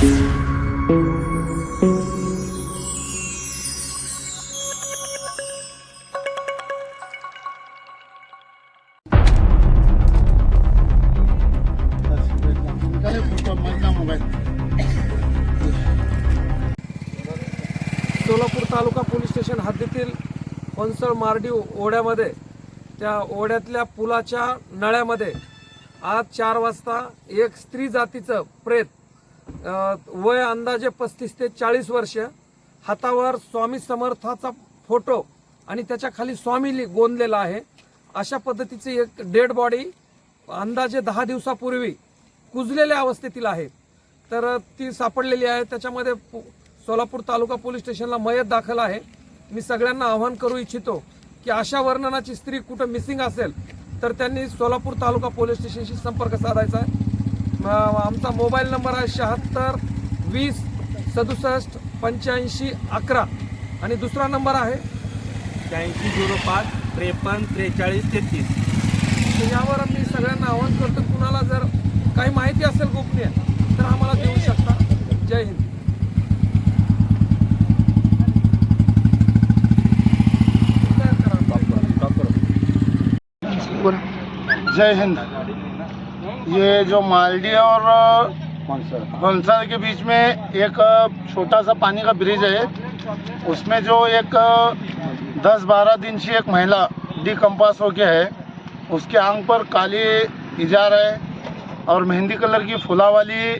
सोलापूर तालुका police station हद्दीतील फणसळ मार्डी ओढ्यामध्ये त्या ओढ्यातल्या पुलाच्या नळ्यामध्ये आज चार वाजता एक स्त्री जातीचं प्रेत वय अंदाजे पस्तीस ते चाळीस वर्ष. हातावर स्वामी समर्थाचा फोटो आणि त्याच्याखाली स्वामी लि- गोंदलेला आहे. अशा पद्धतीची एक डेड बॉडी अंदाजे दहा दिवसापूर्वी कुजलेल्या अवस्थेतील आहे. तर ती सापडलेली आहे. त्याच्यामध्ये पु- सोलापूर तालुका पोलीस स्टेशनला मयत दाखल आहे. मी सगळ्यांना आवाहन करू इच्छितो की अशा वर्णनाची स्त्री कुठं मिसिंग असेल तर त्यांनी सोलापूर तालुका पोलीस स्टेशनशी संपर्क साधायचा आहे. आमचा मोबाईल नंबर आहे शहात्तर वीस सदुसष्ट पंच्याऐंशी अकरा. आणि दुसरा नंबर आहे शहाऐंशी झिरो पाच त्रेपन्न त्रेचाळीस तेहतीस. तर यावर मी सगळ्यांना आवाहन करतो कुणाला जर काही माहिती असेल गोपनीय तर आम्हाला देऊ शकता. जय हिंद. जय हिंद. ये जो मालडी और बंसर के बीच में एक छोटा सा पानी का ब्रिज है। उसमें जो एक 10-12 दिन से एक महिला डिकम्पास हो गया है। उसके आंग पर काली इजार है और मेहंदी कलर की फुला वाली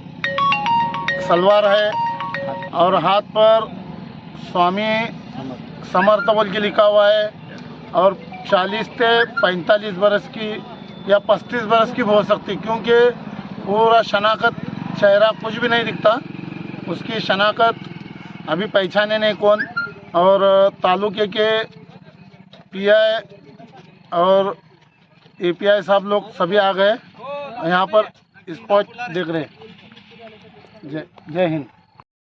सलवार है और हाथ पर स्वामी समर्थ बोल के लिखा हुआ है और 40 से 45 बरस की या 35 बरस की भी हो सकती, क्योंकि पूरा शनाखत चेहरा कुछ भी नहीं दिखता। उसकी शनाखत अभी पहचाने नहीं कौन। और तालुके के पीआई और एपीआई साहब लोग सभी आ गए। यहाँ पर स्पॉट देख रहे जय जय हिंद।